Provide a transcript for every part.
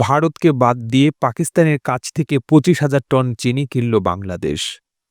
ভারতকে বাদ দিয়ে পাকিস্তানের কাছ থেকে পঁচিশ হাজার টন চিনি কিনল বাংলাদেশ।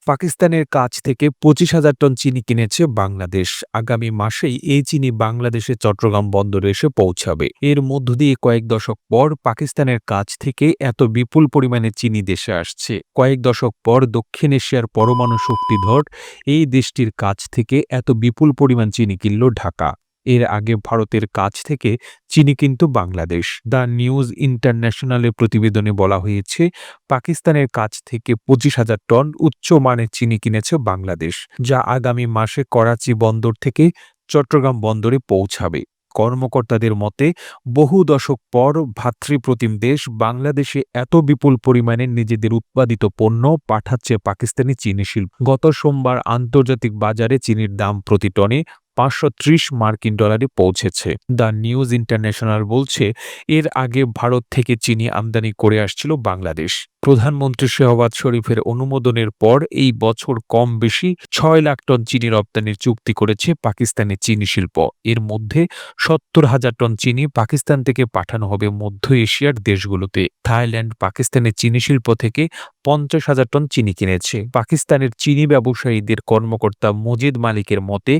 পাকিস্তানের কাছ থেকে পঁচিশ হাজার টন চিনি কিনেছে বাংলাদেশ। আগামী মাসেই এই চিনি বাংলাদেশে চট্টগ্রাম বন্দরে এসে পৌঁছাবে। এর মধ্য দিয়ে কয়েক দশক পর পাকিস্তানের কাছ থেকে এত বিপুল পরিমাণে চিনি দেশে আসছে। কয়েক দশক পর দক্ষিণ এশিয়ার পরমাণু শক্তিধর এই দেশটির কাছ থেকে এত বিপুল পরিমাণ চিনি কিনল ঢাকা। এর আগে ভারতের কাছ থেকে চিনি কিন্তু বাংলাদেশ। দ্য নিউজ ইন্টারন্যাশনালের প্রতিবেদনে বলা হয়েছে, পাকিস্তানের কাছ থেকে পঁচিশ হাজার টন উচ্চমানের চিনি কিনেছে বাংলাদেশ, যা আগামী মাসে করাচি বন্দর থেকে চট্টগ্রাম বন্দরে পৌঁছাবে। কর্মকর্তাদের মতে, বহু দশক পর ভাতৃপ্রতিম দেশ বাংলাদেশে এত বিপুল পরিমাণে নিজেদের উৎপাদিত পণ্য পাঠাচ্ছে পাকিস্তানি চিনি শিল্প। গত সোমবার আন্তর্জাতিক বাজারে চিনির দাম প্রতি টনে পাঁচশো ত্রিশ মার্কিন ডলারে পৌঁছেছে। দ্য নিউজ ইন্টারন্যাশনাল বলছে, এর আগে ভারত থেকে চিনি আমদানি করে আসছিল বাংলাদেশ। প্রধানমন্ত্রী শেহবাজ শরীফের অনুমোদনের পর এই বছর কম বেশি ছয় লাখ টন চিনি রপ্তানির চুক্তি করেছে পাকিস্তানের চিনি শিল্প। এর মধ্যে সত্তর হাজার টন চিনি পাকিস্তান থেকে পাঠানো হবে মধ্য এশিয়ার দেশগুলোতে। থাইল্যান্ড পাকিস্তানের চিনি শিল্প থেকে পঞ্চাশ হাজার টন চিনি কিনেছে। পাকিস্তানের চিনি ব্যবসায়ীদের কর্মকর্তা মজিদ মালিকের মতে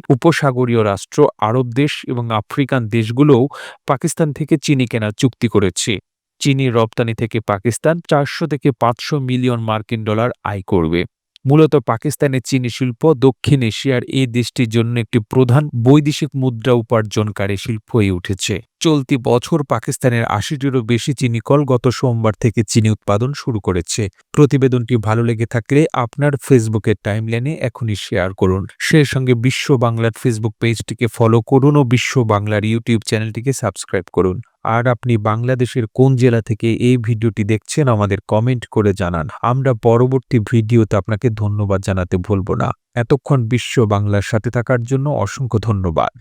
উপসাগরীয় রাষ্ট্র, আরব দেশ এবং আফ্রিকান দেশগুলোও পাকিস্তান থেকে চিনি কেনার চুক্তি করেছে। চিনি রপ্তানি থেকে পাকিস্তান চারশো থেকে পাঁচশো মিলিয়ন মার্কিন ডলার আয় করবে। মূলত পাকিস্তানের চিনি শিল্প দক্ষিণ এশিয়ার এই দেশটির জন্য একটি প্রধান বৈদেশিক মুদ্রা উপার্জনকারী শিল্প হয়ে উঠেছে। চলতি বছর পাকিস্তানের আশিটিরও বেশি চিনিকল গত সোমবার থেকে চিনি উৎপাদন শুরু করেছে। প্রতিবেদনটি ভালো লেগে থাকলে আপনার ফেসবুকের টাইমলাইনে এখনই শেয়ার করুন। সেই সঙ্গে বিশ্ব বাংলার ফেসবুক পেজটিকে ফলো করুন ও বিশ্ব বাংলার ইউটিউব চ্যানেলটিকে সাবস্ক্রাইব করুন। আর আপনি বাংলাদেশের কোন জেলা থেকে এই ভিডিওটি দেখছেন আমাদের কমেন্ট করে জানান। আমরা পরবর্তী ভিডিওতে আপনাকে ধন্যবাদ জানাতে ভুলব না। এতক্ষণ বিশ্ব বাংলার সাথে থাকার জন্য অসংখ্য ধন্যবাদ।